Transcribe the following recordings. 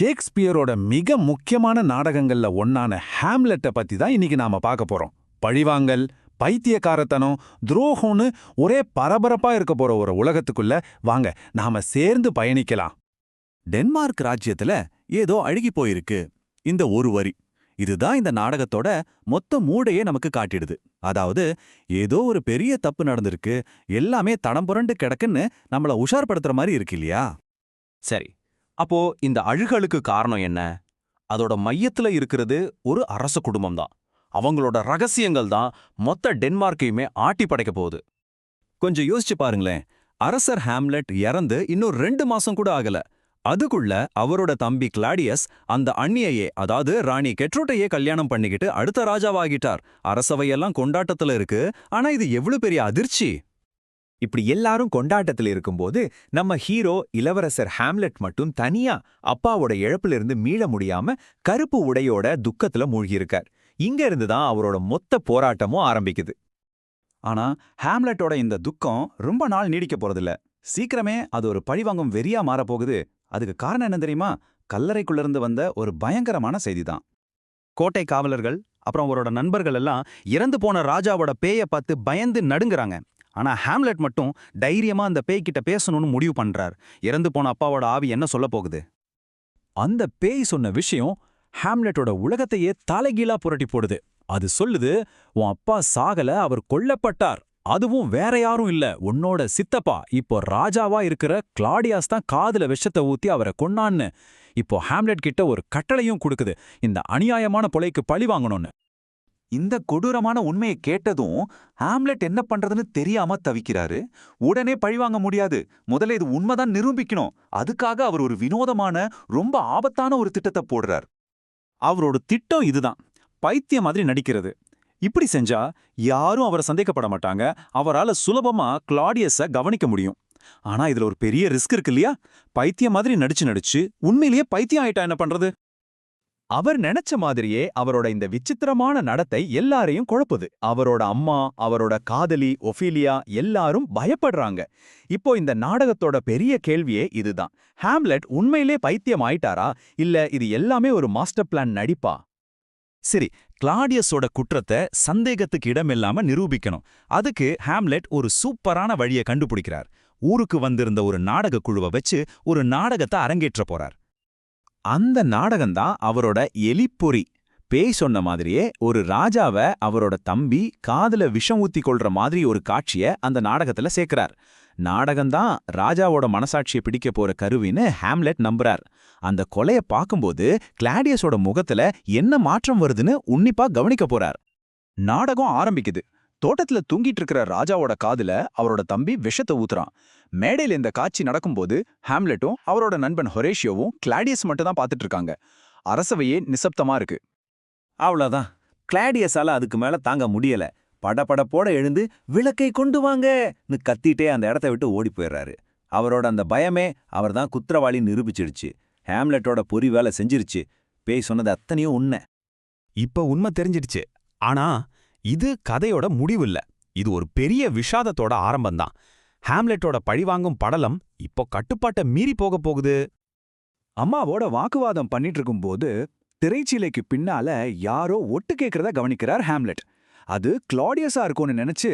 ஷேக்ஸ்பியரோட மிக முக்கியமான நாடகங்கள்ல ஒன்னான ஹேம்லெட்டை பத்தி தான் இன்னைக்கு நாம பார்க்க போறோம். பழிவாங்கல் பைத்தியக்காரத்தனம் துரோகம்னு ஒரே பரபரப்பா இருக்க போற ஒரு உலகத்துக்குள்ள வாங்க நாம சேர்ந்து பயணிக்கலாம். டென்மார்க் ராஜ்யத்துல ஏதோ அழுகி போயிருக்கு இந்த ஒரு வரி. இதுதான் இந்த நாடகத்தோட மொத்த மூடையே நமக்கு காட்டிடுது. அதாவது ஏதோ ஒரு பெரிய தப்பு நடந்திருக்கு எல்லாமே தடம் புரண்டு கிடக்குன்னு நம்மள உஷார்படுத்துற மாதிரி இருக்கு இல்லையா? சரி அப்போ இந்த அழுகலுக்கு காரணம் என்ன? அதோட மையத்துல இருக்கிறது ஒரு அரச குடும்பம் தான். அவங்களோட ரகசியங்கள் தான் மொத்த டென்மார்க்கையுமே ஆட்டி படைக்க போகுது. கொஞ்சம் யோசிச்சு பாருங்களேன். அரசர் ஹாம்லெட் இறந்து இன்னும் ரெண்டு மாசம் கூட ஆகல. அதுக்குள்ள அவரோட தம்பி கிளாடியஸ் அந்த அண்ணியையே அதாவது ராணி கெட்ரோட்டையே கல்யாணம் பண்ணிக்கிட்டு அடுத்த ராஜாவாகிட்டார். அரசவையெல்லாம் கொண்டாட்டத்துல இருக்கு. ஆனா இது எவ்வளவு பெரிய அதிர்ச்சி? இப்படி எல்லாரும் கொண்டாட்டத்தில் இருக்கும்போது நம்ம ஹீரோ இளவரசர் ஹாம்லெட் மட்டும் தனியா அப்பாவோட இழப்பிலிருந்து மீள முடியாம கருப்பு உடையோட துக்கத்துல மூழ்கியிருக்கார். இங்க இருந்து தான் அவரோட மொத்த போராட்டமும் ஆரம்பிக்குது. ஆனா ஹாம்லெட்டோட இந்த துக்கம் ரொம்ப நாள் நீடிக்க போறதில்ல. சீக்கிரமே அது ஒரு பழிவாங்கும் வெறியா மாறப்போகுது. அதுக்கு காரணம் என்ன தெரியுமா? கல்லறைக்குள்ளிருந்து வந்த ஒரு பயங்கரமான செய்திதான். கோட்டை காவலர்கள் அப்புறம் அவரோட நண்பர்கள் எல்லாம் இறந்து போன ராஜாவோட பேய பார்த்து பயந்து நடுங்குறாங்க. ஆனா ஹாம்லெட் மட்டும் தைரியமா அந்த பேய்கிட்ட பேசணும்னு முடிவு பண்றார். இறந்து போன அப்பாவோட ஆவி என்ன சொல்ல போகுது? அந்த பேய் சொன்ன விஷயம் ஹாம்லெட்டோட உலகத்தையே தலைகீழா புரட்டி போடுது. அது சொல்லுது உன் அப்பா சாகல அவர் கொல்லப்பட்டார். அதுவும் வேற யாரும் இல்ல. உன்னோட சித்தப்பா இப்போ ராஜாவா இருக்கிற கிளாடியாஸ் தான் காதுல விஷத்தை ஊத்தி அவரை கொன்னான்னு. இப்போ ஹாம்லெட் கிட்ட ஒரு கட்டளையும் கொடுக்குது. இந்த அநியாயமான பொலைக்கு பழி வாங்கணும்னு. இந்த கொடூரமான உண்மையை கேட்டதும் ஹாம்லெட் என்ன பண்றதுன்னு தெரியாம தவிக்கிறாரு. உடனே பழிவாங்க முடியாது. முதல்ல இது உண்மைதான் நிரூபிக்கணும். அதுக்காக அவர் ஒரு வினோதமான ரொம்ப ஆபத்தான ஒரு திட்டத்தை போடுறார். அவரோட திட்டம் இதுதான். பைத்தியம் மாதிரி நடிக்கிறது. இப்படி செஞ்சா யாரும் அவரை சந்தேகப்பட மாட்டாங்க. அவரால சுலபமா கிளாடியஸ கவனிக்க முடியும். ஆனா இதுல ஒரு பெரிய ரிஸ்க் இருக்கு இல்லையா? பைத்தியம் மாதிரி நடிச்சு நடிச்சு உண்மையிலேயே பைத்தியம் ஆயிட்டா என்ன பண்றது? அவர் நினைச்ச மாதிரியே அவரோட இந்த விசித்திரமான நடத்தை எல்லாரையும் குழப்புது. அவரோட அம்மா அவரோட காதலி ஒஃபீலியா எல்லாரும் பயப்படுறாங்க. இப்போ இந்த நாடகத்தோட பெரிய கேள்வியே இதுதான். ஹாம்லெட் உண்மையிலே பைத்தியம் ஆயிட்டாரா? இல்ல இது எல்லாமே ஒரு மாஸ்டர் பிளான் நடிப்பா? சரி கிளாடியஸோட குற்றத்தை சந்தேகத்துக்கு இடமில்லாம நிரூபிக்கணும். அதுக்கு ஹாம்லெட் ஒரு சூப்பரான வழியை கண்டுபிடிக்கிறார். ஊருக்கு வந்திருந்த ஒரு நாடக குழுவை வச்சு ஒரு நாடகத்தை அரங்கேற்ற போறார். அந்த நாடகம்தான் அவரோட எலிப்பொறி. பேய் சொன்ன மாதிரியே ஒரு ராஜாவை அவரோட தம்பி காதுல விஷம் ஊத்தி கொள்ற மாதிரி ஒரு காட்சிய அந்த நாடகத்துல சேர்க்கிறார் நாடகம்தான் ராஜாவோட மனசாட்சியை பிடிக்க போற கருவின்னு ஹாம்லெட் நம்புறார். அந்த கொலைய பார்க்கும்போது கிளாடியஸோட முகத்துல என்ன மாற்றம் வருதுன்னு உன்னிப்பா கவனிக்க போறார். நாடகம் ஆரம்பிக்குது. தோட்டத்துல தூங்கிட்டு இருக்கிற ராஜாவோட காதுல அவரோட தம்பி விஷத்தை ஊத்துறான். மேடையில இந்த காட்சி நடக்கும்போது ஹாம்லெட்டும் அவரோட நண்பன் ஹொரேஷியோவும் கிளாடியஸ் மட்டும் தான் பார்த்துட்டு இருக்காங்க அரசவையே நிசப்தமா இருக்கு. அவ்வளோதான் கிளாடியஸால அதுக்கு மேல தாங்க முடியல. படபடப்போட எழுந்து விளக்கை கொண்டு வாங்கன்னு கத்திட்டே அந்த இடத்த விட்டு ஓடி போயிடுறாரு அவரோட அந்த பயமே அவர்தான் குற்றவாளி நிரூபிச்சிடுச்சு. ஹேம்லெட்டோட பொறி வேலை செஞ்சிருச்சு. பேய் சொன்னது அத்தனையும் உண்மை. இப்ப உண்மை தெரிஞ்சிடுச்சு. ஆனா இது கதையோட முடிவில்ல. இது ஒரு பெரிய விஷாதத்தோட ஆரம்பம்தான். ஹாம்லெட்டோட பழிவாங்கும் படலம் இப்போ கட்டுப்பாட்டை மீறி போக போகுது. அம்மாவோட வாக்குவாதம் பண்ணிட்டு இருக்கும்போது திரைச்சீலைக்கு பின்னால யாரோ ஒட்டு கேட்கறத கவனிக்கிறார் ஹாம்லெட். அது கிளாடியஸா இருக்கும்னு நினைச்சு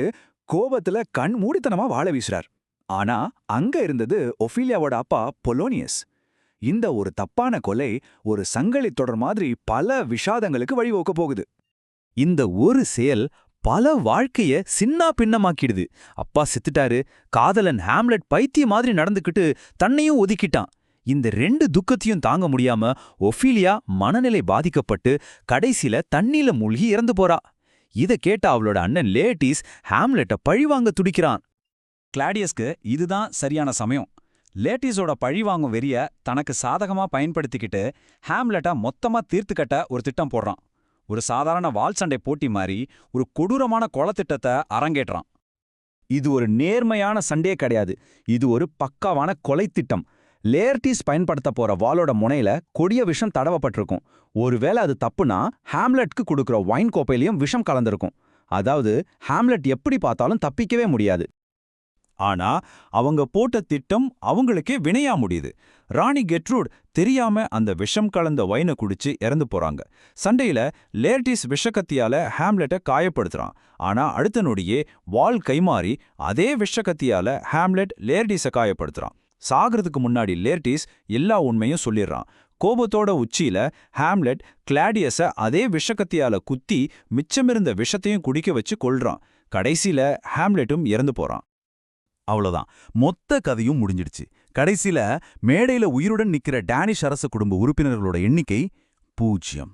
கோபத்துல கண் மூடித்தனமா வாழ வீசுறார். ஆனா அங்க இருந்தது ஒஃபீலியாவோட அப்பா பொலோனியஸ். இந்த ஒரு தப்பான கொலை ஒரு சங்கலி தொடர் மாதிரி பல விஷாதங்களுக்கு வழிவகுக்க போகுது. இந்த ஒரு செயல் பல வாழ்க்கைய சின்னா பின்னமாக்கிடுது. அப்பா செத்துட்டாரு காதலன் ஹாம்லெட் பைத்திய மாதிரி நடந்துக்கிட்டு தன்னையும் ஒதுக்கிட்டான். இந்த ரெண்டு துக்கத்தையும் தாங்க முடியாம ஒஃபீலியா மனநிலை பாதிக்கப்பட்டு கடைசில தண்ணில மூழ்கி இறந்து போறா. இத கேட்ட அவளோட அண்ணன் லேட்டிஸ் ஹாம்லெட்ட பழிவாங்க துடிக்கிறான். கிளாடியஸ்க்கு இதுதான் சரியான சமயம். லேட்டீஸோட பழிவாங்கும் வெறிய தனக்கு சாதகமா பயன்படுத்திக்கிட்டு ஹாம்லெட்டை மொத்தமா தீர்த்துக்கட்ட ஒரு திட்டம் போடுறான். ஒரு சாதாரண வால் சண்டை போட்டி மாதிரி ஒரு கொடூரமான கொலத்திட்டத்தை அரங்கேற்றான். இது ஒரு நேர்மையான சண்டையே கிடையாது. இது ஒரு பக்காவான கொலை திட்டம் லேர்டீஸ் பயன்படுத்த போற வாலோட முனையில கொடிய விஷம் தடவப்பட்டிருக்கும். ஒருவேளை அது தப்புனா ஹாம்லெட்க்கு கொடுக்குற வைன் கோப்பையிலையும் விஷம் கலந்திருக்கும். அதாவது ஹாம்லெட் எப்படி பார்த்தாலும் தப்பிக்கவே முடியாது. ஆனா அவங்க போட்ட திட்டம் அவங்களுக்கே வினையா முடியுது. ராணி கெட்ரூட் தெரியாம அந்த விஷம் கலந்த வைனை குடிச்சு இறந்து போறாங்க. சண்டையில லேர்டிஸ் விஷக்கத்தியால ஹேம்லெட்டை காயப்படுத்துறான். ஆனா அடுத்த நொடியே வால் கைமாறி அதே விஷக்கத்தியால ஹாம்லெட் லேர்டிஸை காயப்படுத்துறான். சாகிறதுக்கு முன்னாடி லேர்டிஸ் எல்லா உண்மையும் சொல்லிடுறான். கோபத்தோட உச்சியில ஹாம்லெட் கிளாடியஸ அதே விஷக்கத்தியால குத்தி மிச்சமிருந்த விஷத்தையும் குடிக்க வச்சு கொல்றான். கடைசியில ஹாம்லெட்டும் இறந்து போறான். அவ்வளோதான் மொத்த கதையும் முடிஞ்சிடுச்சு. கடைசியில மேடையில உயிருடன் நிக்கிற டேனிஷ் அரச குடும்ப உறுப்பினர்களோட எண்ணிக்கை பூஜ்யம்.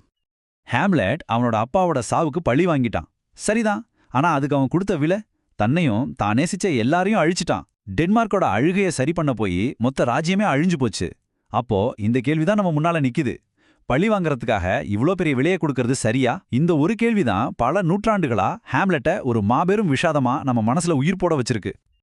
ஹேம்லெட் அவனோட அப்பாவோட சாவுக்கு பழி வாங்கிட்டான். சரிதான் ஆனா அதுக்கு அவன் கொடுத்த விலை தன்னையும் தான் நேசிச்ச எல்லாரையும் அழிச்சிட்டான். டென்மார்க்கோட அழுகைய சரி பண்ண போய் மொத்த ராஜ்யமே அழிஞ்சு போச்சு. அப்போ இந்த கேள்விதான் நம்ம முன்னால நிக்குது. பழி வாங்குறதுக்காக இவ்ளோ பெரிய விலையை கொடுக்கறது சரியா? இந்த ஒரு கேள்விதான் பல நூற்றாண்டுகளா ஹேம்லெட்டை ஒரு மாபெரும் விஷாதமா நம்ம மனசுல உயிர் போட வச்சிருக்கு.